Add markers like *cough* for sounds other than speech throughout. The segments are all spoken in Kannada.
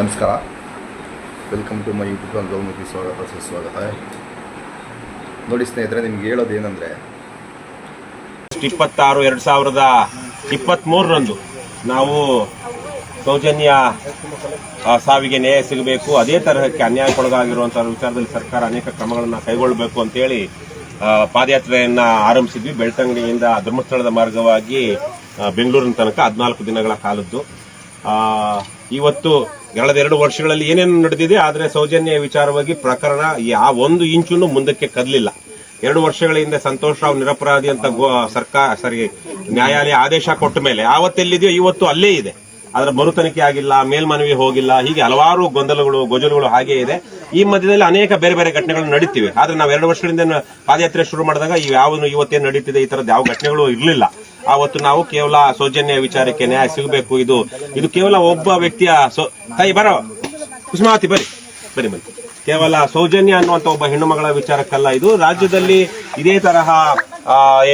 ನಮಸ್ಕಾರ. Welcome to my YouTube channel Gaumukhi ಸ್ವಾಗತ ಸುಸ್ವಾಗತ ನೋಡಿ ಸ್ನೇಹಿತರೆ ನಿಮ್ಗೆ ಹೇಳೋದು ಏನಂದರೆ ಇಪ್ಪತ್ತಾರು ಎರಡು ಸಾವಿರದ ಇಪ್ಪತ್ತ್ಮೂರರಂದು ನಾವು ಸೌಜನ್ಯ ಸಾವಿಗೆ ನ್ಯಾಯ ಸಿಗಬೇಕು ಅದೇ ತರಹಕ್ಕೆ ಅನ್ಯಾಯಕ್ಕೊಳಗಾಗಿರುವಂಥ ವಿಚಾರದಲ್ಲಿ ಸರ್ಕಾರ ಅನೇಕ ಕ್ರಮಗಳನ್ನು ಕೈಗೊಳ್ಳಬೇಕು ಅಂತೇಳಿ ಪಾದಯಾತ್ರೆಯನ್ನು ಆರಂಭಿಸಿದ್ವಿ. ಬೆಳ್ತಂಗಡಿಯಿಂದ ಧರ್ಮಸ್ಥಳದ ಮಾರ್ಗವಾಗಿ ಬೆಂಗಳೂರಿನ ತನಕ ಹದಿನಾಲ್ಕು ದಿನಗಳ ಕಾಲದ್ದು. ಆ, ಇವತ್ತು ಕಳೆದೆರಡು ವರ್ಷಗಳಲ್ಲಿ ಏನೇನು ನಡೆದಿದೆ, ಆದರೆ ಸೌಜನ್ಯ ವಿಚಾರವಾಗಿ ಪ್ರಕರಣ ಯಾವ ಒಂದು ಇಂಚುನು ಮುಂದಕ್ಕೆ ಕದಲಿಲ್ಲ. ಎರಡು ವರ್ಷಗಳ ಹಿಂದೆ ಸಂತೋಷ್ ರಾವ್ ನಿರಪರಾಧಿ ಅಂತ ಸರ್ಕಾರ ಸರಿ, ನ್ಯಾಯಾಲಯ ಆದೇಶ ಕೊಟ್ಟ ಮೇಲೆ ಆವತ್ತೆಲ್ಲಿದೆಯೋ ಇವತ್ತು ಅಲ್ಲೇ ಇದೆ. ಅದರ ಮರುತನಿಕೆ ಆಗಿಲ್ಲ, ಮೇಲ್ಮನವಿ ಹೋಗಿಲ್ಲ, ಹೀಗೆ ಹಲವಾರು ಗೊಂದಲಗಳು, ಗೊಜಲುಗಳು ಹಾಗೆ ಇದೆ. ಈ ಮಧ್ಯದಲ್ಲಿ ಅನೇಕ ಬೇರೆ ಬೇರೆ ಘಟನೆಗಳು ನಡೀತಿವೆ. ಆದ್ರೆ ನಾವು ಎರಡು ವರ್ಷಗಳಿಂದ ಪಾದಯಾತ್ರೆ ಶುರು ಮಾಡಿದಾಗ ಈ ಯಾವ ಇವತ್ತೇನು ನಡೀತಿದೆ ಈ ತರದ ಯಾವ ಘಟನೆಗಳು ಇರಲಿಲ್ಲ. ಆವತ್ತು ನಾವು ಕೇವಲ ಸೌಜನ್ಯ ವಿಚಾರಕ್ಕೆ ನ್ಯಾಯ ಸಿಗಬೇಕು. ಇದು ಇದು ಕೇವಲ ಒಬ್ಬ ವ್ಯಕ್ತಿಯ ತಾಯಿ ಬರೋ, ಕುಸುಮಾವತಿ ಬರಿ ಬರಿ ಬನ್ನಿ. ಕೇವಲ ಸೌಜನ್ಯ ಅನ್ನುವಂತ ಒಬ್ಬ ಹೆಣ್ಣು ಮಗಳ ವಿಚಾರಕ್ಕಲ್ಲ ಇದು. ರಾಜ್ಯದಲ್ಲಿ ಇದೇ ತರಹ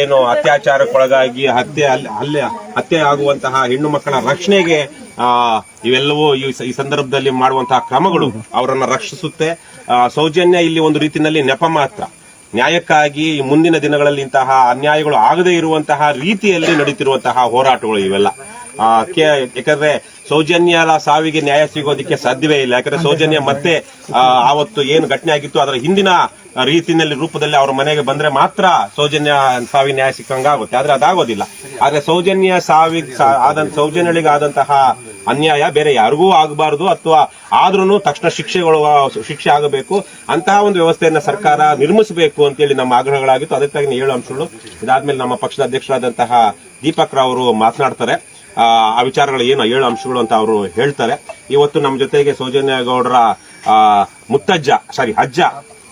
ಏನು ಅತ್ಯಾಚಾರಕ್ಕೊಳಗಾಗಿ ಹತ್ಯೆ, ಅಲ್ಲಿ, ಹಲ್ಲೆ, ಹತ್ಯೆ ಆಗುವಂತಹ ಹೆಣ್ಣು ಮಕ್ಕಳ ರಕ್ಷಣೆಗೆ ಇವೆಲ್ಲವೂ ಈ ಸಂದರ್ಭದಲ್ಲಿ ಮಾಡುವಂತಹ ಕ್ರಮಗಳು ಅವರನ್ನ ರಕ್ಷಿಸುತ್ತೆ. ಆ, ಸೌಜನ್ಯ ಇಲ್ಲಿ ಒಂದು ರೀತಿಯಲ್ಲಿ ನೆಪ ಮಾತ್ರ. ನ್ಯಾಯಕ್ಕಾಗಿ ಮುಂದಿನ ದಿನಗಳಲ್ಲಿ ಇಂತಹ ಅನ್ಯಾಯಗಳು ಆಗದೇ ಇರುವಂತಹ ರೀತಿಯಲ್ಲಿ ನಡೀತಿರುವಂತಹ ಹೋರಾಟಗಳು ಇವೆಲ್ಲ. ಆ, ಯಾಕಂದ್ರೆ ಸೌಜನ್ಯರ ಸಾವಿಗೆ ನ್ಯಾಯ ಸಿಗೋದಕ್ಕೆ ಸಾಧ್ಯವೇ ಇಲ್ಲ. ಯಾಕಂದ್ರೆ ಸೌಜನ್ಯ ಮತ್ತೆ ಆವತ್ತು ಏನು ಘಟನೆ ಆಗಿತ್ತು, ಅದರ ಹಿಂದಿನ ರೀತಿಯಲ್ಲಿ, ರೂಪದಲ್ಲಿ ಅವ್ರ ಮನೆಗೆ ಬಂದ್ರೆ ಮಾತ್ರ ಸೌಜನ್ಯ ಸಾವಿಗೆ ನ್ಯಾಯ ಸಿಕ್ಕಂಗಾಗುತ್ತೆ ಆದ್ರೆ ಅದಾಗೋದಿಲ್ಲ. ಆದ್ರೆ ಸೌಜನ್ಯ ಸಾವಿ ಆದಂತ, ಸೌಜನ್ಯಳಿಗೆ ಆದಂತಹ ಅನ್ಯಾಯ ಬೇರೆ ಯಾರಿಗೂ ಆಗಬಾರದು. ಅಥವಾ ಆದ್ರೂ ತಕ್ಷಣ ಶಿಕ್ಷೆಗಳು ಶಿಕ್ಷೆ ಆಗಬೇಕು. ಅಂತಹ ಒಂದು ವ್ಯವಸ್ಥೆಯನ್ನ ಸರ್ಕಾರ ನಿರ್ಮಿಸಬೇಕು ಅಂತೇಳಿ ನಮ್ಮ ಆಗ್ರಹಗಳಾಗಿತ್ತು. ಅದಕ್ಕಾಗಿ ಏಳು ಅಂಶಗಳು. ಇದಾದ್ಮೇಲೆ ನಮ್ಮ ಪಕ್ಷದ ಅಧ್ಯಕ್ಷರಾದಂತಹ ದೀಪಕ್ ರಾವ್ ಅವರು ಮಾತನಾಡ್ತಾರೆ. ಆ, ವಿಚಾರಗಳು ಏನು ಏಳು ಅಂಶಗಳು ಅಂತ ಅವರು ಹೇಳ್ತಾರೆ. ಇವತ್ತು ನಮ್ಮ ಜೊತೆಗೆ ಸೌಜನ್ಯ ಗೌಡರ ಮುತ್ತಜ್ಜ ಸಾರಿ ಅಜ್ಜ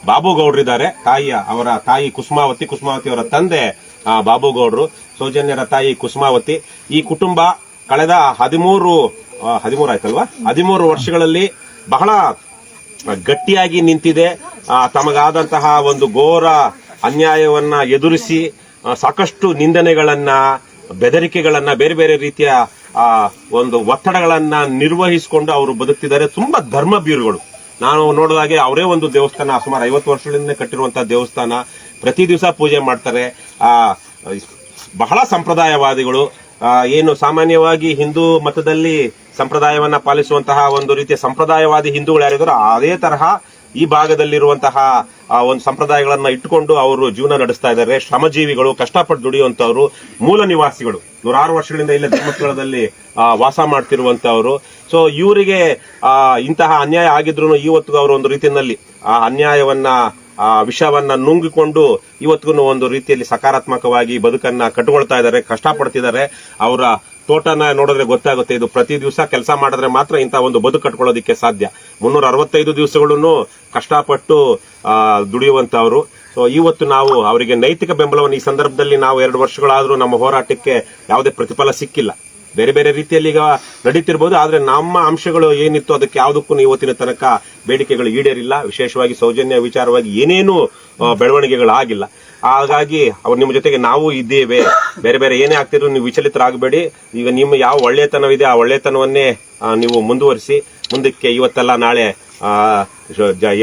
ಬಾಬು ಗೌಡ್ರಿದ್ದಾರೆ ತಾಯಿಯ ಅವರ ತಾಯಿ ಕುಸುಮಾವತಿ ಕುಸುಮಾವತಿ ಅವರ ತಂದೆ ಬಾಬು ಗೌಡ್ರು. ಸೌಜನ್ಯರ ತಾಯಿ ಕುಸುಮಾವತಿ. ಈ ಕುಟುಂಬ ಕಳೆದ ಹದಿಮೂರು ಹದಿಮೂರು ಆಯ್ತಲ್ವಾ? ಹದಿಮೂರು ವರ್ಷಗಳಲ್ಲಿ ಬಹಳ ಗಟ್ಟಿಯಾಗಿ ನಿಂತಿದೆ. ತಮಗಾದಂತಹ ಒಂದು ಘೋರ ಅನ್ಯಾಯವನ್ನ ಎದುರಿಸಿ ಸಾಕಷ್ಟು ನಿಂದನೆಗಳನ್ನ ಬೆದರಿಕೆಗಳನ್ನ ಬೇರೆ ಬೇರೆ ರೀತಿಯ ಒಂದು ಒತ್ತಡಗಳನ್ನ ನಿರ್ವಹಿಸಿಕೊಂಡು ಅವರು ಬದುಕ್ತಿದ್ದಾರೆ. ತುಂಬಾ ಧರ್ಮ ಬೀರುಗಳು ನಾನು ನೋಡಿದಾಗೆ ಅವರೇ ಒಂದು ದೇವಸ್ಥಾನ, ಸುಮಾರು ಐವತ್ತು ವರ್ಷಗಳಿಂದ ಕಟ್ಟಿರುವಂತಹ ದೇವಸ್ಥಾನ. ಪ್ರತಿ ದಿವಸ ಪೂಜೆ ಮಾಡ್ತಾರೆ. ಆ, ಬಹಳ ಸಂಪ್ರದಾಯವಾದಿಗಳು. ಏನು ಸಾಮಾನ್ಯವಾಗಿ ಹಿಂದೂ ಮತದಲ್ಲಿ ಸಂಪ್ರದಾಯವನ್ನ ಪಾಲಿಸುವಂತಹ ಒಂದು ರೀತಿಯ ಸಂಪ್ರದಾಯವಾದಿ ಹಿಂದೂಗಳು ಯಾರಿದ್ರು ಅದೇ ತರಹ ಈ ಭಾಗದಲ್ಲಿರುವಂತಹ ಆ, ಒಂದು ಸಂಪ್ರದಾಯಗಳನ್ನ ಇಟ್ಟುಕೊಂಡು ಅವರು ಜೀವನ ನಡೆಸ್ತಾ ಇದ್ದಾರೆ. ಶ್ರಮಜೀವಿಗಳು ಕಷ್ಟಪಟ್ಟು ದುಡಿಯುವಂತವರು ಮೂಲ ನಿವಾಸಿಗಳು. ನೂರಾರು ವರ್ಷಗಳಿಂದ ಇಲ್ಲೇ ಧರ್ಮಸ್ಥಳದಲ್ಲಿ ವಾಸ ಮಾಡ್ತಿರುವಂತವರು ಸೊ ಇವರಿಗೆ ಇಂತಹ ಅನ್ಯಾಯ ಆಗಿದ್ರು ಇವತ್ತು ಅವರು ಒಂದು ರೀತಿಯಲ್ಲಿ ಆ ಅನ್ಯಾಯವನ್ನ ಆ ವಿಷವನ್ನ ನುಂಗಿಕೊಂಡು ಇವತ್ತಿಗೂ ಒಂದು ರೀತಿಯಲ್ಲಿ ಸಕಾರಾತ್ಮಕವಾಗಿ ಬದುಕನ್ನ ಕಟ್ಟಿಕೊಳ್ತಾ ಇದ್ದಾರೆ ಕಷ್ಟಪಡ್ತಿದ್ದಾರೆ. ಅವರ ತೋಟನ ನೋಡಿದ್ರೆ ಗೊತ್ತಾಗುತ್ತೆ. ಇದು ಪ್ರತಿ ದಿವಸ ಕೆಲಸ ಮಾಡಿದ್ರೆ ಮಾತ್ರ ಇಂಥ ಒಂದು ಬದುಕು ಕಟ್ಕೊಳ್ಳೋದಕ್ಕೆ ಸಾಧ್ಯ. ಮುನ್ನೂರ ಅರವತ್ತೈದು ದಿವಸಗಳನ್ನು ಕಷ್ಟಪಟ್ಟು ದುಡಿಯುವಂಥವರು. ಸೊ ಇವತ್ತು ನಾವು ಅವರಿಗೆ ನೈತಿಕ ಬೆಂಬಲವನ್ನು ಈ ಸಂದರ್ಭದಲ್ಲಿ ನಾವು ಎರಡು ವರ್ಷಗಳಾದರೂ ನಮ್ಮ ಹೋರಾಟಕ್ಕೆ ಯಾವುದೇ ಪ್ರತಿಫಲ ಸಿಕ್ಕಿಲ್ಲ. ಬೇರೆ ಬೇರೆ ರೀತಿಯಲ್ಲಿ ಈಗ ನಡೀತಿರ್ಬೋದು, ಆದರೆ ನಮ್ಮ ಅಂಶಗಳು ಏನಿತ್ತು ಅದಕ್ಕೆ ಯಾವುದಕ್ಕೂ ಇವತ್ತಿನ ತನಕ ಬೇಡಿಕೆಗಳು ಈಡೇರಿಲ್ಲ. ವಿಶೇಷವಾಗಿ ಸೌಜನ್ಯ ವಿಚಾರವಾಗಿ ಏನೇನು ಬೆಳವಣಿಗೆಗಳು ಬೆಳವಣಿಗೆಗಳಾಗಿಲ್ಲ. ಹಾಗಾಗಿ ಅವ್ರು ನಿಮ್ಮ ಜೊತೆಗೆ ನಾವು ಇದ್ದೇವೆ. ಬೇರೆ ಬೇರೆ ಏನೇ ಆಗ್ತಿದ್ರು ನೀವು ವಿಚಲಿತರಾಗಬೇಡಿ. ಈಗ ನಿಮ್ಮ ಯಾವ ಒಳ್ಳೆತನವಿದೆ ಆ ಒಳ್ಳೆತನವನ್ನೇ ನೀವು ಮುಂದುವರಿಸಿ. ಮುಂದಕ್ಕೆ ಇವತ್ತೆಲ್ಲ, ನಾಳೆ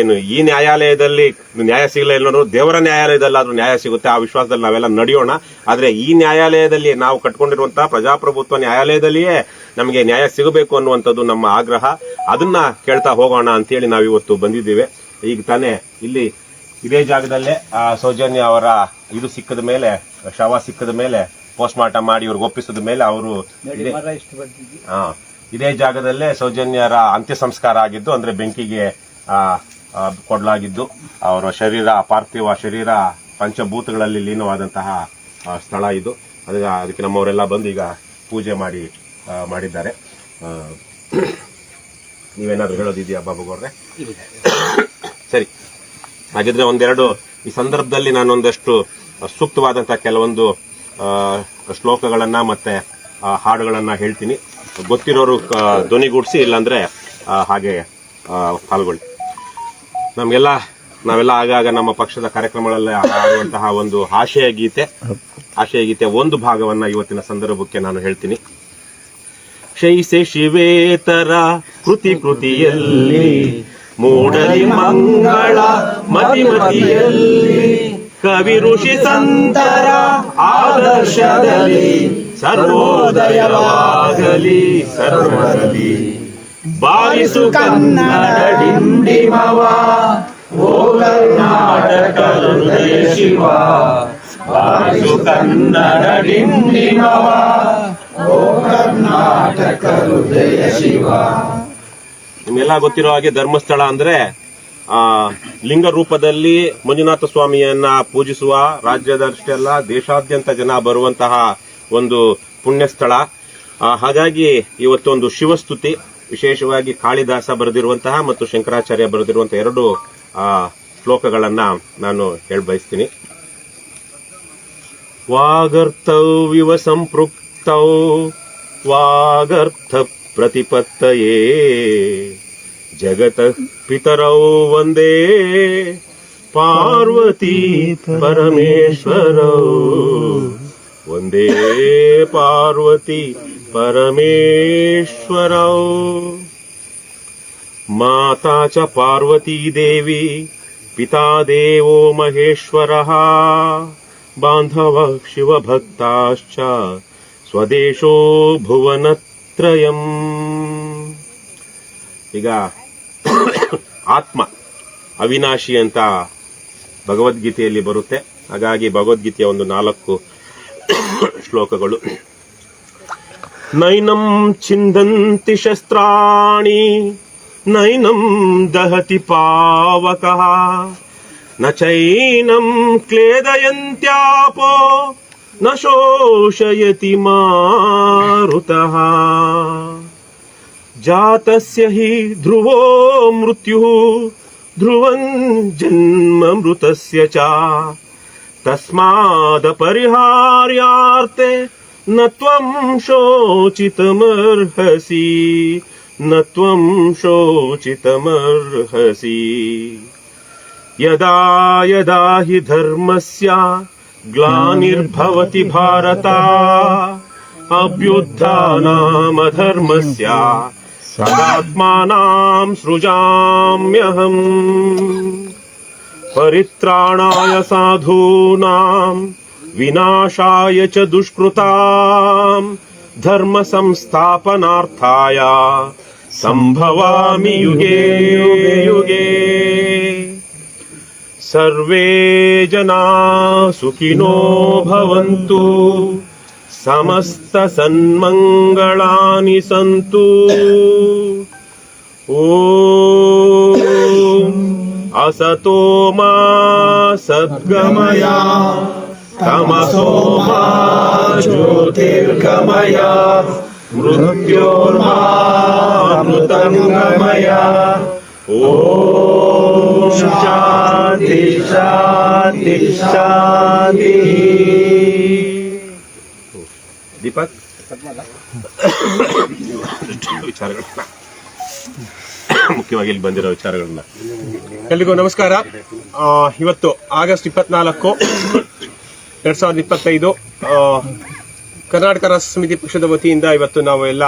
ಏನು, ಈ ನ್ಯಾಯಾಲಯದಲ್ಲಿ ನ್ಯಾಯ ಸಿಗಲ್ಲ ಎಲ್ಲರೂ ದೇವರ ನ್ಯಾಯಾಲಯದಲ್ಲಾದರೂ ನ್ಯಾಯ ಸಿಗುತ್ತೆ. ಆ ವಿಶ್ವಾಸದಲ್ಲಿ ನಾವೆಲ್ಲ ನಡೆಯೋಣ. ಆದ್ರೆ ಈ ನ್ಯಾಯಾಲಯದಲ್ಲಿ ನಾವು ಕಟ್ಕೊಂಡಿರುವಂತಹ ಪ್ರಜಾಪ್ರಭುತ್ವ ನ್ಯಾಯಾಲಯದಲ್ಲಿಯೇ ನಮಗೆ ನ್ಯಾಯ ಸಿಗಬೇಕು ಅನ್ನುವಂಥದ್ದು ನಮ್ಮ ಆಗ್ರಹ. ಅದನ್ನ ಕೇಳ್ತಾ ಹೋಗೋಣ ಅಂತೇಳಿ ನಾವಿವತ್ತು ಬಂದಿದ್ದೇವೆ. ಈಗ ತಾನೇ ಇಲ್ಲಿ ಇದೇ ಜಾಗದಲ್ಲೇ ಆ, ಸೌಜನ್ಯ ಅವರ ಇದು ಸಿಕ್ಕದ ಮೇಲೆ ಶವ ಸಿಕ್ಕದ ಮೇಲೆ ಪೋಸ್ಟ್ ಮಾರ್ಟಮ್ ಮಾಡಿ ಇವ್ರಿಗೆ ಒಪ್ಪಿಸಿದ ಮೇಲೆ ಅವರು ಇದೇ ಹಾ ಇದೇ ಜಾಗದಲ್ಲೇ ಸೌಜನ್ಯರ ಅಂತ್ಯ ಸಂಸ್ಕಾರ ಆಗಿದ್ದು ಅಂದ್ರೆ ಬೆಂಕಿಗೆ ಆ, ಆ, ಕೊಡಲಾಗಿದ್ದು ಅವರ ಶರೀರ ಪಾರ್ಥಿವ ಶರೀರ ಪಂಚಭೂತಗಳಲ್ಲಿ ಲೀನವಾದಂತಹ ಆ, ಸ್ಥಳ ಇದು. ಅದಕ್ಕೆ ಅದಕ್ಕೆ ನಮ್ಮವರೆಲ್ಲ ಬಂದು ಈಗ ಪೂಜೆ ಮಾಡಿ ಆ, ಮಾಡಿದ್ದಾರೆ. ಆ, ನೀವೇನಾದ್ರೂ ಹೇಳೋದಿದೆಯಾ ಬಾಬುಗೌಡ್ರೆ? ಸರಿ. ಹಾಗಿದ್ರೆ ಒಂದೆರಡು, ಈ ಸಂದರ್ಭದಲ್ಲಿ ನಾನೊಂದಷ್ಟು ಸೂಕ್ತವಾದಂತಹ ಕೆಲವೊಂದು ಶ್ಲೋಕಗಳನ್ನು ಮತ್ತೆ ಹಾಡುಗಳನ್ನ ಹೇಳ್ತೀನಿ. ಗೊತ್ತಿರೋರು ಧ್ವನಿಗೂಡಿಸಿ ಇಲ್ಲಾಂದ್ರೆ ಹಾಗೆ ಪಾಲ್ಗೊಳ್ಳಿ. ನಮಗೆಲ್ಲ, ನಾವೆಲ್ಲ ಆಗಾಗ ನಮ್ಮ ಪಕ್ಷದ ಕಾರ್ಯಕ್ರಮಗಳಲ್ಲಿ ಹಾಡುವಂತಹ ಒಂದು ಆಶಯ ಗೀತೆ ಆಶಯ ಗೀತೆ ಒಂದು ಭಾಗವನ್ನ ಇವತ್ತಿನ ಸಂದರ್ಭಕ್ಕೆ ನಾನು ಹೇಳ್ತೀನಿ. ಶೈಸೆ ಶಿವೇತರ ಕೃತಿ ಕೃತಿಯಲ್ಲಿ ಮೂಡಲಿ ಮಂಗಳ ಮದಿಮತಿಯಲ್ಲಿ ಕವಿ ಋಷಿ ಸಂತರ ಆದರ್ಶದಲ್ಲಿ ಸರ್ವೋದಯವಾಗಲಿ ಸರ್ವದಲ್ಲಿ ಬಾರಿಸು ಕನ್ನಡ ಡಿಂಡಿಮವ ಓ ಕರ್ನಾಟಕ ಹೃದಯ ಶಿವ. ಬಾರಿಸು ಕನ್ನಡ ಡಿಂಡಿಮವ ನಿಮ್ಗೆಲ್ಲ ಗೊತ್ತಿರೋ ಹಾಗೆ ಧರ್ಮಸ್ಥಳ ಅಂದ್ರೆ, ಆ, ಲಿಂಗ ರೂಪದಲ್ಲಿ ಮಂಜುನಾಥ ಸ್ವಾಮಿಯನ್ನ ಪೂಜಿಸುವ ರಾಜ್ಯದಷ್ಟೇ ಅಲ್ಲ ದೇಶಾದ್ಯಂತ ಜನ ಬರುವಂತಹ ಒಂದು ಪುಣ್ಯ ಸ್ಥಳ ಹಾಗಾಗಿ ಇವತ್ತೊಂದು ಶಿವಸ್ತುತಿ, ವಿಶೇಷವಾಗಿ ಕಾಳಿದಾಸ ಬರೆದಿರುವಂತಹ ಮತ್ತು ಶಂಕರಾಚಾರ್ಯ ಬರೆದಿರುವಂತಹ ಎರಡು ಶ್ಲೋಕಗಳನ್ನ ನಾನು ಹೇಳಿ ಬಯಸ್ತೀನಿ. ವಾಗರ್ಥವಿವ ಸಂಪೃಕ್ತೌ, ವಾಗರ್ಥ प्रतिपत्त जगत पितरौ वंदे पार्वती परमेश्वर। वंदे पार्वती परमेश्वर। माता च पार्वती देवी, पिता देव महेश्वर। बांधव शिवभक्ताश्च, स्वदेशो भुवनत्रयम्। ಈಗ ಆತ್ಮ ಅವಿನಾಶಿ ಅಂತ ಭಗವದ್ಗೀತೆಯಲ್ಲಿ ಬರುತ್ತೆ. ಹಾಗಾಗಿ ಭಗವದ್ಗೀತೆಯ ಒಂದು ನಾಲ್ಕು ಶ್ಲೋಕಗಳು. ನೈನಂ ಚಿಂದಂತಿ ಶಸ್ತ್ರಾಣಿ, ನೈನಂ ದಹತಿ ಪಾವಕ, ನ ಚೈನಂ ಕ್ಲೇದಯಂತ್ಯಾಪೋ, ನ ಶೋಷಯತಿ ಮಾರುತಃ. जातस्य हि ध्रुवो मृत्युः ध्रुवम् जन्म मृतस्य च। तस्मादपरिहार्यार्थे न त्वं शोचितमर्हसि, न त्वं शोचितमर्हसि। यदा यदा हि धर्मस्य ग्लानिर्भवति भारता, अभ्युत्थानामधर्मस्य सदात्मानां सृजाम्यहम्। परित्राणाय साधूनां, विनाशाय च धर्म धर्मसंस्थापनार्थाय सम्भवामि युगे युगे युगे। सर्वे जना सुखिनो भवन्तु। समस्तसन्मङ्गलानि सन्तु। ॐ असतो मा सद्गमया। तमसो मा ज्योतिर्गमया। मृत्योर्मा मृतङ्गमया। ॐ शान्ति शान्ति, शान्तिः। ದೀಪಕ್? *coughs* ವಿಚಾರಗಳನ್ನ. ಮುಖ್ಯವಾಗಿ ಇಲ್ಲಿ ಬಂದಿರೋ ವಿಚಾರಗಳನ್ನ. ಎಲ್ರಿಗೂ ನಮಸ್ಕಾರ. ಇವತ್ತು ಆಗಸ್ಟ್ ಇಪ್ಪತ್ನಾಲ್ಕು ಎರಡ್ ಸಾವಿರದ ಇಪ್ಪತ್ತೈದು ಕರ್ನಾಟಕ ರಾಷ್ಟ್ರ ಸಮಿತಿ ಪಕ್ಷದ ವತಿಯಿಂದ ಇವತ್ತು ನಾವು ಎಲ್ಲ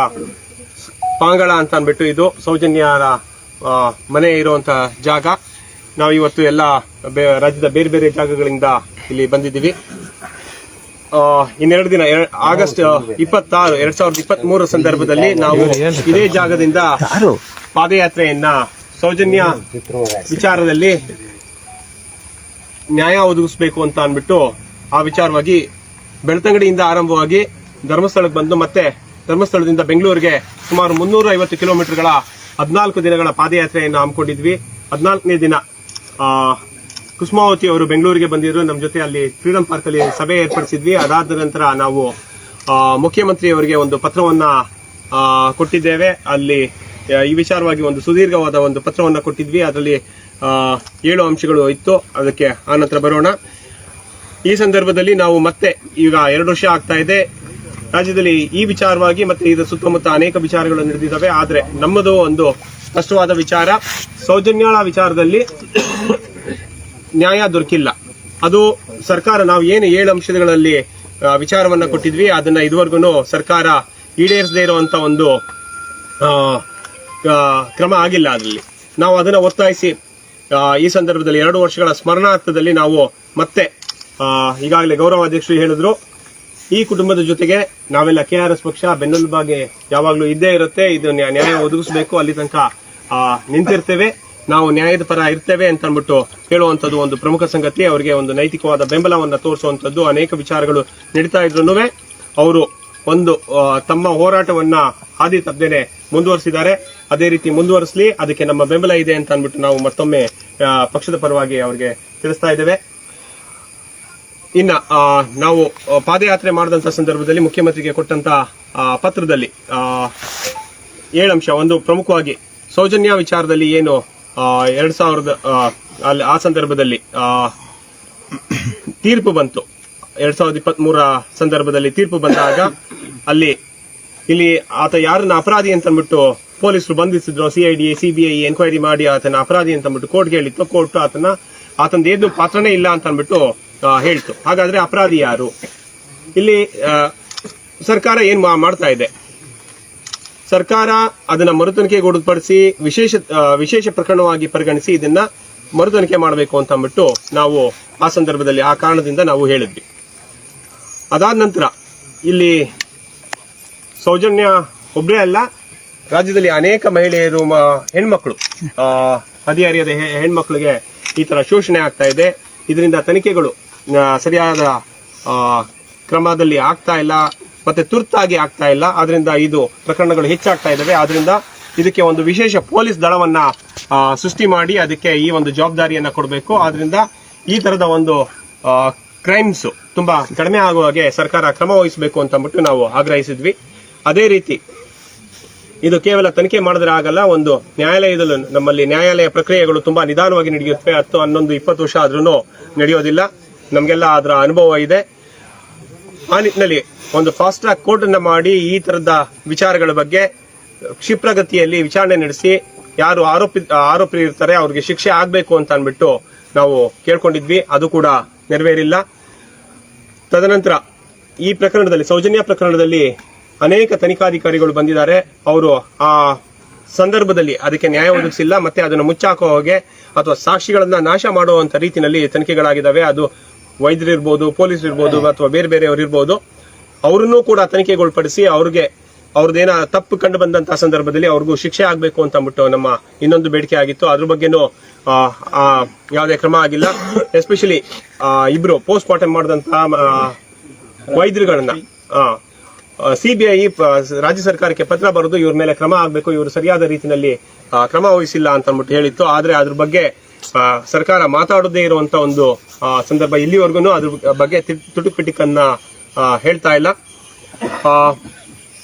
ಪಾಂಗಳ ಅಂತ ಅಂದ್ಬಿಟ್ಟು ಇದು ಸೌಜನ್ಯರ ಮನೆ ಇರುವಂತ ಜಾಗ. ನಾವು ಇವತ್ತು ಎಲ್ಲ ರಾಜ್ಯದ ಬೇರೆ ಬೇರೆ ಜಾಗಗಳಿಂದ ಇಲ್ಲಿ ಬಂದಿದ್ದೀವಿ. ಇನ್ನೆರಡು ದಿನ ಆಗಸ್ಟ್ ಇಪ್ಪತ್ತಾರು ಎರಡ್ ಸಾವಿರದ ಇಪ್ಪತ್ತ್ ಮೂರರ ಸಂದರ್ಭದಲ್ಲಿ ನಾವು ಇದೇ ಜಾಗದಿಂದ ಪಾದಯಾತ್ರೆಯನ್ನ ಸೌಜನ್ಯ ವಿಚಾರದಲ್ಲಿ ನ್ಯಾಯ ಒದಗಿಸಬೇಕು ಅಂತ ಅಂದ್ಬಿಟ್ಟು ಆ ವಿಚಾರವಾಗಿ ಬೆಳ್ತಂಗಡಿಯಿಂದ ಆರಂಭವಾಗಿ ಧರ್ಮಸ್ಥಳಕ್ಕೆ ಬಂದು ಮತ್ತೆ ಧರ್ಮಸ್ಥಳದಿಂದ ಬೆಂಗಳೂರಿಗೆ ಸುಮಾರು ಮುನ್ನೂರ ಐವತ್ತು ಕಿಲೋಮೀಟರ್ಗಳ ಹದಿನಾಲ್ಕು ದಿನಗಳ ಪಾದಯಾತ್ರೆಯನ್ನು ಹಮ್ಮಿಕೊಂಡಿದ್ವಿ. ಹದಿನಾಲ್ಕನೇ ದಿನ ಆ, ಕುಸುಮಾವತಿ ಅವರು ಬೆಂಗಳೂರಿಗೆ ಬಂದಿದ್ರು. ನಮ್ಮ ಜೊತೆ ಅಲ್ಲಿ ಫ್ರೀಡಂ ಪಾರ್ಕ್ ಅಲ್ಲಿ ಸಭೆ ಏರ್ಪಡಿಸಿದ್ವಿ. ಅದಾದ ನಂತರ ನಾವು ಮುಖ್ಯಮಂತ್ರಿ ಅವರಿಗೆ ಒಂದು ಪತ್ರವನ್ನ ಕೊಟ್ಟಿದ್ದೇವೆ. ಅಲ್ಲಿ ಈ ವಿಚಾರವಾಗಿ ಒಂದು ಸುದೀರ್ಘವಾದ ಒಂದು ಪತ್ರವನ್ನ ಕೊಟ್ಟಿದ್ವಿ. ಅದರಲ್ಲಿ ಏಳು ಅಂಶಗಳು ಇತ್ತು. ಅದಕ್ಕೆ ಆನಂತರ ಬರೋಣ. ಈ ಸಂದರ್ಭದಲ್ಲಿ ನಾವು ಮತ್ತೆ ಈಗ ಎರಡು ವರ್ಷ ಆಗ್ತಾ ಇದೆ. ರಾಜ್ಯದಲ್ಲಿ ಈ ವಿಚಾರವಾಗಿ ಮತ್ತೆ ಇದರ ಸುತ್ತಮುತ್ತ ಅನೇಕ ವಿಚಾರಗಳು ನಡೆದಿದ್ದಾವೆ. ಆದರೆ ನಮ್ಮದು ಒಂದು ಸ್ಪಷ್ಟವಾದ ವಿಚಾರ. ಸೌಜನ್ಯಾಳ ವಿಚಾರದಲ್ಲಿ ನ್ಯಾಯ ದೊರಕಿಲ್ಲ. ಅದು ಸರ್ಕಾರ, ನಾವು ಏನು ಏಳು ಅಂಶಗಳಲ್ಲಿ ವಿಚಾರವನ್ನ ಕೊಟ್ಟಿದ್ವಿ, ಅದನ್ನ ಇದುವರೆಗೂ ಸರ್ಕಾರ ಈಡೇರಿಸದೇ ಇರುವಂತ ಒಂದು ಕ್ರಮ ಆಗಿಲ್ಲ ಅದರಲ್ಲಿ. ನಾವು ಅದನ್ನ ಒತ್ತಾಯಿಸಿ ಈ ಸಂದರ್ಭದಲ್ಲಿ ಎರಡು ವರ್ಷಗಳ ಸ್ಮರಣಾರ್ಥದಲ್ಲಿ ನಾವು ಮತ್ತೆ ಈಗಾಗಲೇ ಗೌರವಾಧ್ಯಕ್ಷರು ಹೇಳಿದ್ರು. ಈ ಕುಟುಂಬದ ಜೊತೆಗೆ ನಾವೆಲ್ಲ ಕೆ ಆರ್ ಎಸ್ ಪಕ್ಷ, ಬೆನ್ನೆಲುಬಾಗಿ ಯಾವಾಗಲೂ ಇದ್ದೇ ಇರುತ್ತೆ. ಇದು ನ್ಯಾ- ನ್ಯಾಯ ಒದಗಿಸಬೇಕು. ಅಲ್ಲಿ ತನಕ ನಿಂತಿರ್ತೇವೆ. ನಾವು ನ್ಯಾಯದ ಪರ ಇರ್ತೇವೆ ಅಂತ ಅಂದ್ಬಿಟ್ಟು ಹೇಳುವಂಥದ್ದು ಒಂದು ಪ್ರಮುಖ ಸಂಗತಿ. ಅವರಿಗೆ ಒಂದು ನೈತಿಕವಾದ ಬೆಂಬಲವನ್ನು ತೋರಿಸುವಂಥದ್ದು ಅನೇಕ ವಿಚಾರಗಳು ನಡೀತಾ ಇದ್ರು ಅವರು ಒಂದು ತಮ್ಮ ಹೋರಾಟವನ್ನ ಹಾದಿ ತಪ್ಪದೇನೆ ಮುಂದುವರಿಸಿದ್ದಾರೆ. ಅದೇ ರೀತಿ ಮುಂದುವರಿಸಲಿ, ಅದಕ್ಕೆ ನಮ್ಮ ಬೆಂಬಲ ಇದೆ ಅಂತ ಅಂದ್ಬಿಟ್ಟು ನಾವು ಮತ್ತೊಮ್ಮೆ ಪಕ್ಷದ ಪರವಾಗಿ ಅವರಿಗೆ ತಿಳಿಸ್ತಾ ಇದ್ದೇವೆ. ಇನ್ನ ನಾವು ಪಾದಯಾತ್ರೆ ಮಾಡಿದಂತ ಸಂದರ್ಭದಲ್ಲಿ ಮುಖ್ಯಮಂತ್ರಿಗೆ ಕೊಟ್ಟಂತ ಪತ್ರದಲ್ಲಿ ಏಳಂಶ ಒಂದು, ಪ್ರಮುಖವಾಗಿ ಸೌಜನ್ಯ ವಿಚಾರದಲ್ಲಿ ಏನು ಎರಡ್ ಸಾವಿರದ ಅಲ್ಲಿ ಆ ಸಂದರ್ಭದಲ್ಲಿ ತೀರ್ಪು ಬಂತು. ಎರಡ್ ಸಾವಿರದ ಇಪ್ಪತ್ಮೂರ ಸಂದರ್ಭದಲ್ಲಿ ತೀರ್ಪು ಬಂದಾಗ ಅಲ್ಲಿ, ಇಲ್ಲಿ ಆತ ಯಾರನ್ನ ಅಪರಾಧಿ ಅಂತ ಅಂದ್ಬಿಟ್ಟು ಪೊಲೀಸರು ಬಂಧಿಸಿದ್ರು ಸಿಐಡಿ ಸಿಬಿಐ ಎನ್ಕ್ವೈರಿ ಮಾಡಿ ಆತನ ಅಪರಾಧಿ ಅಂತ ಅಂದ್ಬಿಟ್ಟು ಕೋರ್ಟ್ಗೆ ಹೇಳಿತ್ತು. ಕೋರ್ಟ್ ಆತನ ಆತನ ಏನು ಪಾತ್ರನೇ ಇಲ್ಲ ಅಂತ ಅಂದ್ಬಿಟ್ಟು ಹೇಳ್ತು. ಹಾಗಾದ್ರೆ ಅಪರಾಧಿ ಯಾರು? ಇಲ್ಲಿ ಸರ್ಕಾರ ಏನ್ ಮಾಡ್ತಾ ಇದೆ? ಸರ್ಕಾರ ಅದನ್ನ ಮರುತನಿಖೆಗೆ ಒಳಪಡಿಸಿ ವಿಶೇಷ ವಿಶೇಷ ಪ್ರಕರಣವಾಗಿ ಪರಿಗಣಿಸಿ ಇದನ್ನ ಮರುತನಿಖೆ ಮಾಡಬೇಕು ಅಂತ ಅಂದ್ಬಿಟ್ಟು ನಾವು ಆ ಸಂದರ್ಭದಲ್ಲಿ ಆ ಕಾರಣದಿಂದ ನಾವು ಹೇಳಿದ್ವಿ. ಅದಾದ ನಂತರ ಇಲ್ಲಿ ಸೌಜನ್ಯ ಒಬ್ಬರೇ ಅಲ್ಲ, ರಾಜ್ಯದಲ್ಲಿ ಅನೇಕ ಮಹಿಳೆಯರು ಹೆಣ್ಮಕ್ಳು ಹದಿಹರಿಯದ ಹೆಣ್ಮಕ್ಳಿಗೆ ಈ ತರ ಶೋಷಣೆ ಆಗ್ತಾ ಇದೆ. ಇದರಿಂದ ತನಿಖೆಗಳು ಸರಿಯಾದ ಕ್ರಮದಲ್ಲಿ ಆಗ್ತಾ ಇಲ್ಲ. ಮತ್ತೆ ತುರ್ತಾಗಿ ಆಗ್ತಾ ಇಲ್ಲ. ಆದ್ರಿಂದ ಇದು ಪ್ರಕರಣಗಳು ಹೆಚ್ಚಾಗ್ತಾ ಇದಾವೆ ಆದ್ರಿಂದ ಇದಕ್ಕೆ ಒಂದು ವಿಶೇಷ ಪೊಲೀಸ್ ದಳವನ್ನ ಸೃಷ್ಟಿ ಮಾಡಿ ಅದಕ್ಕೆ ಈ ಒಂದು ಜವಾಬ್ದಾರಿಯನ್ನ ಕೊಡಬೇಕು. ಆದ್ರಿಂದ ಈ ತರದ ಒಂದು ಕ್ರೈಮ್ಸ್ ತುಂಬಾ ಕಡಿಮೆ ಆಗುವ ಹಾಗೆ ಸರ್ಕಾರ ಕ್ರಮ ವಹಿಸಬೇಕು ಅಂತ ಅಂದ್ಬಿಟ್ಟು ನಾವು ಆಗ್ರಹಿಸಿದ್ವಿ. ಅದೇ ರೀತಿ ಇದು ಕೇವಲ ತನಿಖೆ ಮಾಡಿದ್ರೆ ಆಗಲ್ಲ, ಒಂದು ನ್ಯಾಯಾಲಯದಲ್ಲೂ ನಮ್ಮಲ್ಲಿ ನ್ಯಾಯಾಲಯ ಪ್ರಕ್ರಿಯೆಗಳು ತುಂಬಾ ನಿಧಾನವಾಗಿ ನಡೆಯುತ್ತವೆ. ಹತ್ತು, ಹನ್ನೊಂದು, ಇಪ್ಪತ್ತು ವರ್ಷ ಆದ್ರೂ ನಡೆಯೋದಿಲ್ಲ. ನಮಗೆಲ್ಲ ಅದರ ಅನುಭವ ಇದೆ. ಆ ನಿಟ್ಟಿನಲ್ಲಿ ಒಂದು ಫಾಸ್ಟ್ ಟ್ರ್ಯಾಕ್ ಕೋರ್ಟ್ ಅನ್ನ ಮಾಡಿ ಈ ತರದ ವಿಚಾರಗಳ ಬಗ್ಗೆ ಕ್ಷಿಪ್ರಗತಿಯಲ್ಲಿ ವಿಚಾರಣೆ ನಡೆಸಿ ಯಾರು ಆರೋಪಿ ಆರೋಪಿ ಇರ್ತಾರೆ ಅವ್ರಿಗೆ ಶಿಕ್ಷೆ ಆಗ್ಬೇಕು ಅಂತ ಅನ್ಬಿಟ್ಟು ನಾವು ಕೇಳ್ಕೊಂಡಿದ್ವಿ. ಅದು ಕೂಡ ನೆರವೇರಿಲ್ಲ. ತದನಂತರ ಈ ಪ್ರಕರಣದಲ್ಲಿ, ಸೌಜನ್ಯ ಪ್ರಕರಣದಲ್ಲಿ ಅನೇಕ ತನಿಖಾಧಿಕಾರಿಗಳು ಬಂದಿದ್ದಾರೆ. ಅವರು ಆ ಸಂದರ್ಭದಲ್ಲಿ ಅದಕ್ಕೆ ನ್ಯಾಯ ಒದಗಿಸಿಲ್ಲ, ಮತ್ತೆ ಅದನ್ನು ಮುಚ್ಚಾಕೋ ಹಾಗೆ ಅಥವಾ ಸಾಕ್ಷಿಗಳನ್ನ ನಾಶ ಮಾಡುವಂತ ರೀತಿಯಲ್ಲಿ ತನಿಖೆಗಳಾಗಿದ್ದಾವೆ. ಅದು ವೈದ್ಯರಿರ್ಬೋದು ಪೊಲೀಸ್ ಇರ್ಬೋದು ಅಥವಾ ಬೇರೆ ಬೇರೆಯವರು ಇರ್ಬೋದು ಅವ್ರನ್ನೂ ಕೂಡ ತನಿಖೆಗೊಳಪಡಿಸಿ ಅವ್ರಿಗೆ ಅವ್ರದ್ದೇನ ತಪ್ಪು ಕಂಡು ಬಂದಂತಹ ಸಂದರ್ಭದಲ್ಲಿ ಅವ್ರಿಗೂ ಶಿಕ್ಷೆ ಆಗಬೇಕು ಅಂತ ಅಂದ್ಬಿಟ್ಟು ನಮ್ಮ ಇನ್ನೊಂದು ಬೇಡಿಕೆ ಆಗಿತ್ತು. ಅದ್ರ ಬಗ್ಗೆನೂ ಯಾವುದೇ ಕ್ರಮ ಆಗಿಲ್ಲ. ಎಸ್ಪೆಷಲಿ ಇಬ್ರು ಪೋಸ್ಟ್ ಮಾರ್ಟಮ್ ಮಾಡಿದಂತಹ ವೈದ್ಯರುಗಳನ್ನ ಸಿಬಿಐ ರಾಜ್ಯ ಸರ್ಕಾರಕ್ಕೆ ಪತ್ರ ಬರೆದು ಇವ್ರ ಮೇಲೆ ಕ್ರಮ ಆಗಬೇಕು ಇವರು ಸರಿಯಾದ ರೀತಿಯಲ್ಲಿ ಕ್ರಮ ವಹಿಸಿಲ್ಲ ಅಂತ ಅಂದ್ಬಿಟ್ಟು ಹೇಳಿತ್ತು. ಆದ್ರೆ ಅದ್ರ ಬಗ್ಗೆ ಸರ್ಕಾರ ಮಾತಾಡದೇ ಇರುವಂತ ಒಂದು ಸಂದರ್ಭ ಇಲ್ಲಿವರೆಗೂ ಅದ್ರ ಬಗ್ಗೆ ತುಟುಪಿಟಿಕನ್ನ ಹೇಳ್ತಾ ಇಲ್ಲ.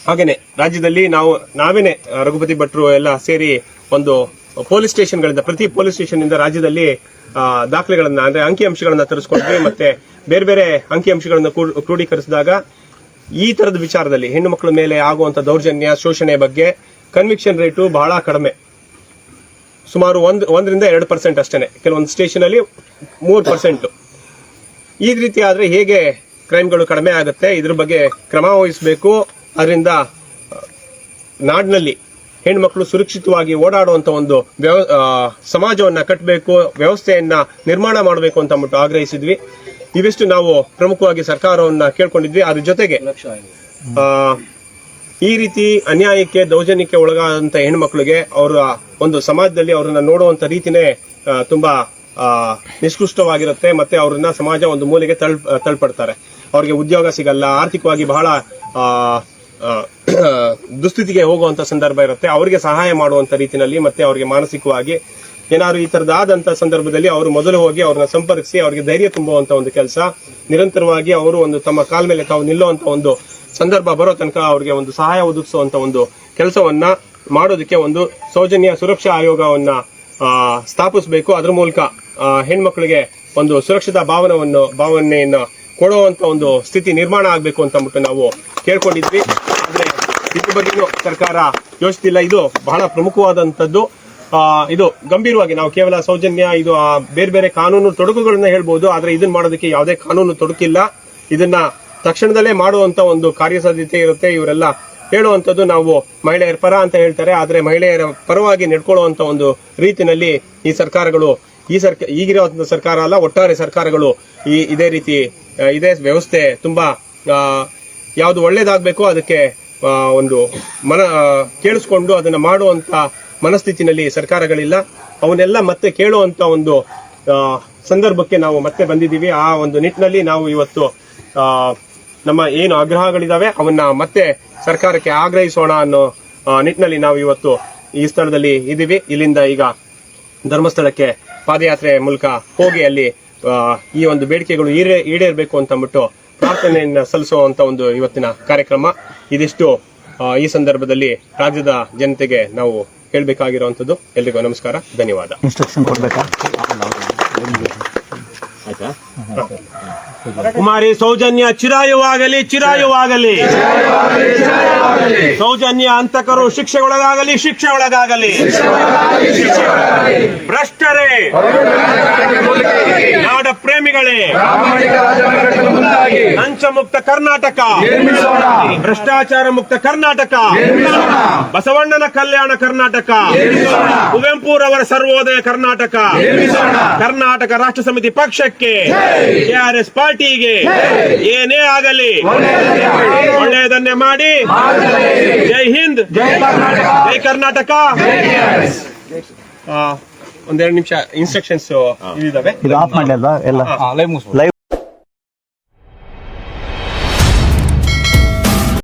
ಹಾಗೇನೆ, ರಾಜ್ಯದಲ್ಲಿ ನಾವು, ನಾವೇನೆ ರಘುಪತಿ ಭಟ್ರು ಎಲ್ಲ ಸೇರಿ ಒಂದು ಪೊಲೀಸ್ ಸ್ಟೇಷನ್ಗಳಿಂದ, ಪ್ರತಿ ಪೊಲೀಸ್ ಸ್ಟೇಷನ್ ಇಂದ ರಾಜ್ಯದಲ್ಲಿ ದಾಖಲೆಗಳನ್ನ, ಅಂದ್ರೆ ಅಂಕಿಅಂಶಗಳನ್ನ ತರಿಸ್ಕೊಂಡ್ವಿ, ಮತ್ತೆ ಬೇರೆ ಬೇರೆ ಅಂಕಿಅಂಶಗಳನ್ನ ಕ್ರೂ- ಕ್ರೋಢೀಕರಿಸಿದಾಗ ಈ ತರದ ವಿಚಾರದಲ್ಲಿ ಹೆಣ್ಣು ಮಕ್ಕಳ ಮೇಲೆ ಆಗುವಂತ ದೌರ್ಜನ್ಯ, ಶೋಷಣೆ ಬಗ್ಗೆ ಕನ್ವಿಕ್ಷನ್ ರೇಟು ಬಹಳ ಕಡಿಮೆ. ಸುಮಾರು ಒಂದು ಒಂದರಿಂದ ಎರಡು ಪರ್ಸೆಂಟ್ ಅಷ್ಟೇ ಕೆಲವೊಂದು ಸ್ಟೇಷನ್ ಅಲ್ಲಿ ಮೂರು ಪರ್ಸೆಂಟ್ ಈ ರೀತಿ ಆದ್ರೆ ಹೇಗೆ ಕ್ರೈಮ್ಗಳು ಕಡಿಮೆ ಆಗುತ್ತೆ? ಇದ್ರ ಬಗ್ಗೆ ಕ್ರಮ ವಹಿಸಬೇಕು. ಅದರಿಂದ ನಾಡಿನಲ್ಲಿ ಹೆಣ್ಮಕ್ಳು ಸುರಕ್ಷಿತವಾಗಿ ಓಡಾಡುವಂತ ಒಂದು ವ್ಯವ ಸಮಾಜವನ್ನು ಕಟ್ಟಬೇಕು ವ್ಯವಸ್ಥೆಯನ್ನ ನಿರ್ಮಾಣ ಮಾಡಬೇಕು ಅಂತ ಅಂದ್ಬಿಟ್ಟು ಆಗ್ರಹಿಸಿದ್ವಿ. ಇವಿಷ್ಟು ನಾವು ಪ್ರಮುಖವಾಗಿ ಸರ್ಕಾರವನ್ನ ಕೇಳ್ಕೊಂಡಿದ್ವಿ. ಅದ್ರ ಜೊತೆಗೆ ಈ ರೀತಿ ಅನ್ಯಾಯಕ್ಕೆ, ದೌರ್ಜನ್ಯಕ್ಕೆ ಒಳಗಾದಂತ ಹೆಣ್ಮಕ್ಳಿಗೆ ಅವರ ಒಂದು ಸಮಾಜದಲ್ಲಿ ಅವರನ್ನ ನೋಡುವಂತ ರೀತಿನೇ ತುಂಬಾ ನಿಷ್ಕೃಷ್ಟವಾಗಿರುತ್ತೆ ಮತ್ತೆ ಅವ್ರನ್ನ ಸಮಾಜ ಒಂದು ಮೂಲೆಗೆ ತಳ್, ತಳ್ಪಡ್ತಾರೆ. ಅವ್ರಿಗೆ ಉದ್ಯೋಗ ಸಿಗಲ್ಲ, ಆರ್ಥಿಕವಾಗಿ ಬಹಳ *clears throat* ದುಸ್ಥಿತಿಗೆ ಹೋಗುವಂತ ಸಂದರ್ಭ ಇರುತ್ತೆ. ಅವರಿಗೆ ಸಹಾಯ ಮಾಡುವಂತ ರೀತಿನಲ್ಲಿ ಮತ್ತೆ ಅವರಿಗೆ ಮಾನಸಿಕವಾಗಿ ಏನಾದ್ರು ಈ ತರದಾದಂತ ಸಂದರ್ಭದಲ್ಲಿ ಅವರು ಮೊದಲು ಹೋಗಿ ಅವ್ರನ್ನ ಸಂಪರ್ಕಿಸಿ, ಅವರಿಗೆ ಧೈರ್ಯ ತುಂಬುವಂತ ಒಂದು ಕೆಲಸ. ನಿರಂತರವಾಗಿ ಅವರು ಒಂದು ತಮ್ಮ ಕಾಲ ಮೇಲೆ ತಾವು ನಿಲ್ಲುವಂತ ಒಂದು ಸಂದರ್ಭ ಬರೋ ತನಕ ಅವರಿಗೆ ಒಂದು ಸಹಾಯ ಒದಗಿಸುವಂತ ಒಂದು ಕೆಲಸವನ್ನ ಮಾಡೋದಕ್ಕೆ ಒಂದು ಸೌಜನ್ಯ ಸುರಕ್ಷಾ ಆಯೋಗವನ್ನ ಸ್ಥಾಪಿಸಬೇಕು. ಅದ್ರ ಮೂಲಕ ಹೆಣ್ಮಕ್ಳಿಗೆ ಒಂದು ಸುರಕ್ಷಿತ ಭಾವನವನ್ನು ಭಾವನೆಯನ್ನ ಕೊಡುವಂತ ಒಂದು ಸ್ಥಿತಿ ನಿರ್ಮಾಣ ಆಗಬೇಕು ಅಂತ ಅಂದ್ಬಿಟ್ಟು ನಾವು ಕೇಳ್ಕೊಂಡಿದ್ವಿ. ಆದ್ರೆ ಇದ್ರ ಬಗ್ಗೆಯೂ ಸರ್ಕಾರ ಯೋಚಿಸ್ತಿಲ್ಲ. ಇದು ಬಹಳ ಪ್ರಮುಖವಾದಂತದ್ದು ಆ, ಇದು ಗಂಭೀರವಾಗಿ ನಾವು ಕೇವಲ ಸೌಜನ್ಯ ಇದು ಬೇರೆ ಬೇರೆ ಕಾನೂನು ತೊಡಕುಗಳನ್ನ ಹೇಳ್ಬೋದು. ಆದ್ರೆ ಇದನ್ನ ಮಾಡೋದಕ್ಕೆ ಯಾವುದೇ ಕಾನೂನು ತೊಡಕಿಲ್ಲ. ಇದನ್ನ ತಕ್ಷಣದಲ್ಲೇ ಮಾಡುವಂತ ಒಂದು ಕಾರ್ಯಸಾಧ್ಯತೆ ಇರುತ್ತೆ. ಇವರೆಲ್ಲ ಹೇಳುವಂಥದ್ದು ನಾವು ಮಹಿಳೆಯರ ಪರ ಅಂತ ಹೇಳ್ತಾರೆ. ಆದರೆ ಮಹಿಳೆಯರ ಪರವಾಗಿ ನಡ್ಕೊಳ್ಳುವಂಥ ಒಂದು ರೀತಿನಲ್ಲಿ ಈ ಸರ್ಕಾರಗಳು, ಈ ಸರ್ಕ ಈಗಿರೋ ಸರ್ಕಾರ ಅಲ್ಲ, ಒಟ್ಟಾರೆ ಸರ್ಕಾರಗಳು ಈ ಇದೇ ರೀತಿ ಇದೇ ವ್ಯವಸ್ಥೆ ತುಂಬಾ ಯಾವುದು ಒಳ್ಳೇದಾಗಬೇಕು ಅದಕ್ಕೆ ಒಂದು ಮನ ಕೇಳಿಸ್ಕೊಂಡು ಅದನ್ನ ಮಾಡುವಂತ ಮನಸ್ಥಿತಿನಲ್ಲಿ ಸರ್ಕಾರಗಳಿಲ್ಲ. ಅವನ್ನೆಲ್ಲ ಮತ್ತೆ ಕೇಳುವಂತ ಒಂದು ಸಂದರ್ಭಕ್ಕೆ ನಾವು ಮತ್ತೆ ಬಂದಿದ್ದೀವಿ. ಆ ಒಂದು ನಿಟ್ಟಿನಲ್ಲಿ ನಾವು ಇವತ್ತು ನಮ್ಮ ಏನು ಆಗ್ರಹಗಳಿದಾವೆ, ಅವನ್ನ ಮತ್ತೆ ಸರ್ಕಾರಕ್ಕೆ ಆಗ್ರಹಿಸೋಣ ಅನ್ನೋ ನಿಟ್ಟಿನಲ್ಲಿ ನಾವು ಇವತ್ತು ಈ ಸ್ಥಳದಲ್ಲಿ ಇದ್ದೀವಿ. ಇಲ್ಲಿಂದ ಈಗ ಧರ್ಮಸ್ಥಳಕ್ಕೆ ಪಾದಯಾತ್ರೆ ಮೂಲಕ ಹೋಗಿ ಅಲ್ಲಿ ಈ ಒಂದು ಬೇಡಿಕೆಗಳು ಈಡೇರಬೇಕು ಅಂತ ಅಂದ್ಬಿಟ್ಟು ಪ್ರಾರ್ಥನೆಯನ್ನ ಸಲ್ಲಿಸುವಂತ ಒಂದು ಇವತ್ತಿನ ಕಾರ್ಯಕ್ರಮ. ಇದಿಷ್ಟು ಈ ಸಂದರ್ಭದಲ್ಲಿ ರಾಜ್ಯದ ಜನತೆಗೆ ನಾವು ಹೇಳಬೇಕಾಗಿರುವಂಥದ್ದು ಎಲ್ರಿಗೂ ನಮಸ್ಕಾರ, ಧನ್ಯವಾದ. ಕುಮಾರಿ, ಸೌಜನ್ಯ ಚಿರಾಯುವಾಗಲಿ ಚಿರಾಯುವಾಗಲಿ. ಸೌಜನ್ಯ ಅಂತಕರು ಶಿಕ್ಷೆ ಒಳಗಾಗಲಿ ಶಿಕ್ಷೆ ಒಳಗಾಗಲಿ ಭ್ರಷ್ಟರೇ. ನಾಡ ಪ್ರೇಮಿಗಳೇ. ಲಂಚ ಮುಕ್ತ ಕರ್ನಾಟಕ. ಭ್ರಷ್ಟಾಚಾರ ಮುಕ್ತ ಕರ್ನಾಟಕ. ಬಸವಣ್ಣನ ಕಲ್ಯಾಣ ಕರ್ನಾಟಕ. ಕುವೆಂಪುರವರ ಸರ್ವೋದಯ ಕರ್ನಾಟಕ. ಕರ್ನಾಟಕ ರಾಷ್ಟ್ರ ಸಮಿತಿ ಪಕ್ಷಕ್ಕೆ. ಕೆಆರ್ಎಸ್ ಪಾರ್ಟಿಗೆ ಏನೇ ಆಗಲಿ ಒಳ್ಳೆಯದನ್ನೇ ಮಾಡಿ. ಜೈ ಹಿಂದ್. ಜೈ ಕರ್ನಾಟಕ. ಆ, ಒಂದೆರಡು ನಿಮಿಷ ಇನ್ಸ್ಟ್ರಕ್ಷನ್ಸ್ ಇದಾವೆ ಇದು ಆಫ್ ಮಾಡಲ್ಲ ಎಲ್ಲ? ಲೈವ್